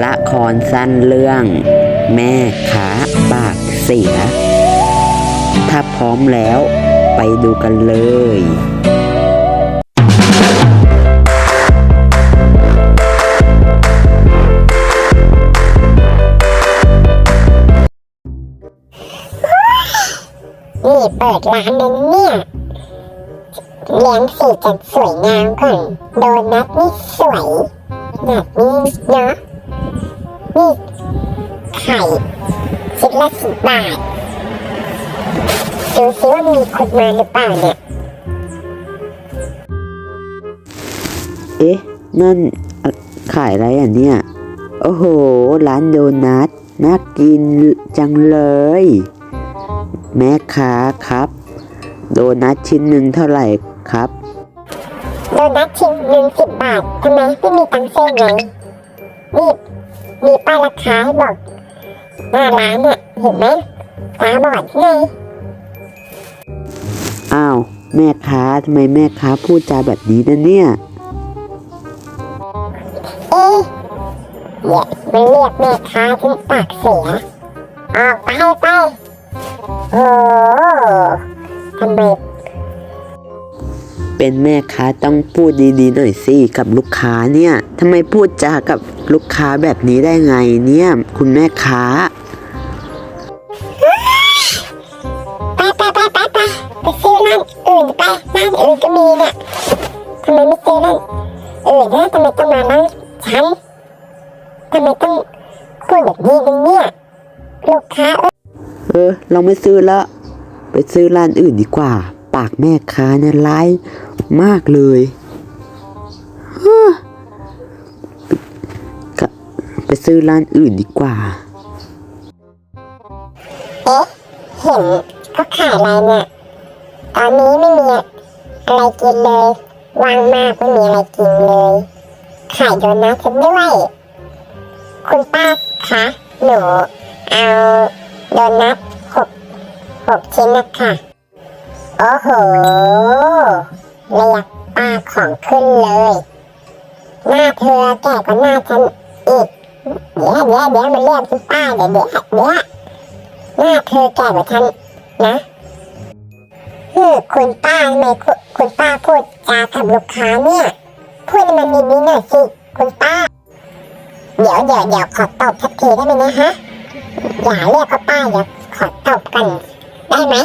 ละครสั้นเรื่อง แม่ค้าปากเสีย ถ้าพร้อมแล้วไปดูกันเลยนี่เปิดร้านเลยนะเนี่ยเลี้ยงสีจัดสวยงามก่อน โดนัทนี่สวยแบบนี้เนาะ นี่ไข่ชิ้นละสิบบาทดูซิว่ามีคนมาหรือเปล่าเนี่ย เอ๊ะ นั่นอะขายอะไรอะเนี่ย โอ้โห ร้านโดนัท น่ากินจังเลย แม่ค้าครับ โดนัทชิ้นหนึ่งเท่าไหร่ครับ โดนัทชิ้นหนึ่งสิบบาททำไมไม่มีตังค์เส้นไงนี่ มีป้ายราคาให้บอกหน้าร้านเนี่ยเห็นไหมตาบอดไงอ้าว แม่ค้าทำไมแม่ค้าพูดจาแบบนี้นะเนี่ย เอ๊ะอย่ามาเรียกแม่ค้าที่ปากเสียออกไปไปโอ้ทำไม เป็นแม่ค้าต้องพูดดีๆหน่อยสิกับลูกค้าเนี่ยทำไมพูดจากับลูกค้าแบบนี้ได้ไงเนี่ย คุณแม่ค้าไปไปไปไปไปไปซื้อร้านอื่นไปร้านอื่นก็มีเนี่ยทำไมไม่ซื้อร้านอื่นนะทำไมต้องมาร้านฉันทำไมต้องพูดแบบนี้กันเนี่ยลูกค้าเอออเราไม่ซื้อละไปซื้อร้านอื่นดีกว่า ปากแม่ค้าเนี่ยร้าย มากเลยฮ่าก็ไปซื้อร้านอื่นดีกว่า เอ๊ะ เห็นเขาขายอะไรเนี่ย ตอนนี้ไม่มีอะไรกินเลย ว่างมากไม่มีอะไรกินเลย ขายโดนัทฉันด้วย คุณป้าคะหนูเอาโดนัทหกหกชิ้นนะคะ โอ้โห เรียกป้าของขึ้นเลย หน้าเธอแก่กว่าหน้าฉันอีก เดี๋ยวเดี๋ยวเดี๋ยวมาเรียกคุณป้าเดี๋ยวเดี๋ยวเดี๋ยวหน้าเธอแก่กว่าฉันนะคือคุณป้าทำไมคุณคุณป้าพูดจากับลูกค้าเนี่ยพูดให้มันดีๆหน่อยสิคุณป้า เดี๋ยวเดี๋ยวเดี๋ยวขอตบสักทีได้ไหมนะฮะอย่าเรียกว่าป้าเดี๋ยวขอตบกันได้ไหม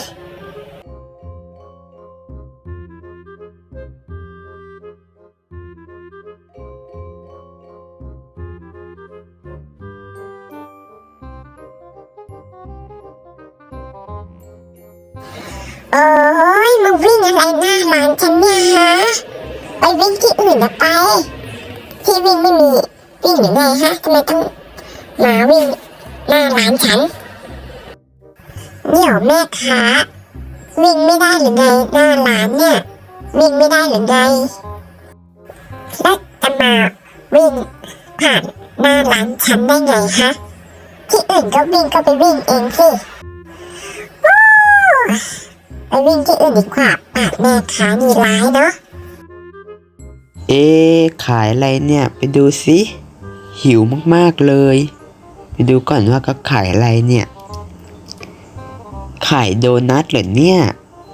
โอ้ยมาวิ่งอะไรหน้าร้านฉันเนี่ยฮะ ไปวิ่งที่อื่นนะไป ที่วิ่งไม่มีวิ่งอยู่ไงฮะทำไมต้องมาวิ่งหน้าร้านฉันเดี๋ยวแม่ค้าวิ่งไม่ได้หรือไงหน้าร้านเนี่ยวิ่งไม่ได้หรือไงแล้วจะมาวิ่งผ่านหน้าร้านฉันได้ไงฮะที่อื่นก็วิ่งก็ไปวิ่งเองสิ ว้าวไปวิ่งที่อื่นดีกว่าปากแม่ค้านี่ร้ายเนาะเอ๊ขายอะไรเนี่ย ไปดูสิหิวมากๆเลย ไปดูก่อนว่าก็ขายอะไรเนี่ย ขายโดนัทเหรอเนี่ย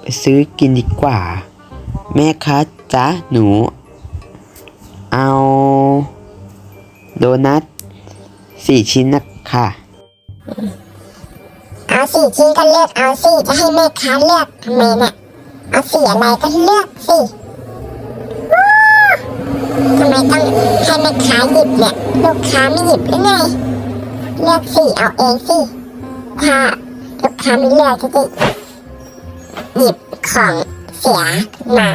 ไปซื้อกินดีกว่า แม่ค้าจ๊ะหนู เอา โดนัทสี่ชิ้นนะค่ะ เอาสิชิ้นก็เลือกเอาสิจะให้แม่ค้าเลือกทำไมเนี่ยเอาสีอะไรก็เลือกสิทำไมต้องให้แม่ค้าหยิบเนี่ยลูกค้าไม่หยิบหรือไงเลือกสิเอาเองสิถ้าลูกค้าไม่เลือกก็จะหยิบของเสียมา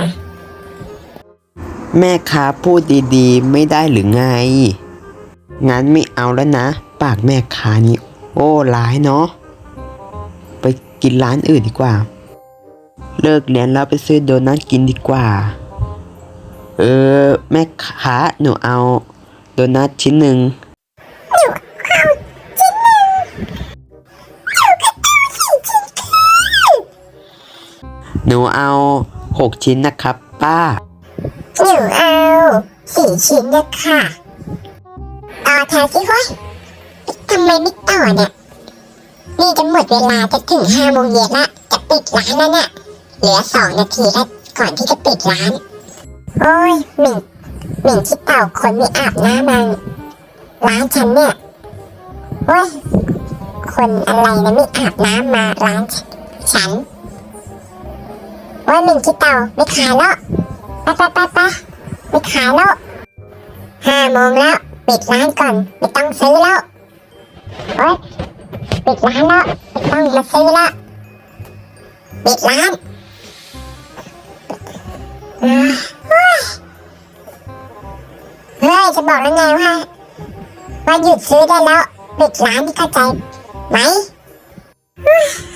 แม่ค้าพูดดีๆ ไม่ได้หรือไง งั้นไม่เอาแล้วนะ ปากแม่ค้านี่โอ้ร้ายเนาะ กินร้านอื่นดีกว่า เลิกเรียนแล้วไปซื้อโดนัทกินดีกว่า เออ แม่ค้าหนูเอา โดนัทชิ้นหนึ่งหนูเอาหกชิ้นนะครับ ป้า หนูเอาสี่ชิ้นนะค่ะต่อแถวสิเว้ยทำไมไม่ต่อเนี่ย นี่จะหมดเวลาจะถึงห้าโมงเย็นละจะปิดร้านแล้วเนี่ยเหลือสองนาทีแล้วก่อนที่จะปิดร้าน โอ้ยหมิ่งหมิ่งที่เต่าคนไม่อาบน้ำมาร้านฉันเนี่ยโอ้ยคนอะไรนะไม่อาบน้ำมาร้านฉันโอ้ยหมิ่งที่เต่าไม่ขายแล้วไปไปไปไปไม่ขายแล้วห้าโมงแล้วปิดร้านก่อนไม่ต้องซื้อแล้วโอ้ย ปิดร้านแล้วต้องมาซื้อแล้วปิดร้านเฮ้ยจะบอกแล้วไงว่าว่าหยุดซื้อได้แล้วปิดร้านที่เข้าใจไหม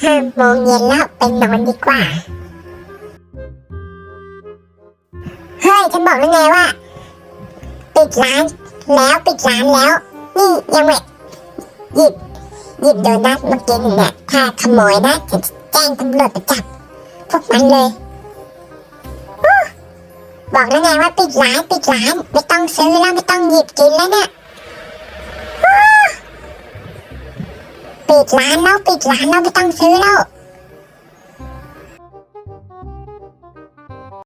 ห้าโมงเย็นแล้วไปนอนดีกว่าเฮ้ยจะบอกแล้วไงว่าปิดร้านแล้วปิดร้านแล้ว นี่ยังไม่หยิบ หยิบโดนัทมากินเนี่ยถ้าขโมยนะจะแจ้งตำรวจไปจับพวกมันเลยอู้บอกแล้วไงว่าปิดร้านปิดร้านไม่ต้องซื้อแล้วไม่ต้องหยิบกินแล้วเนี่ยอู้ปิดร้านแล้วปิดร้านแล้วไม่ต้องซื้อแล้ว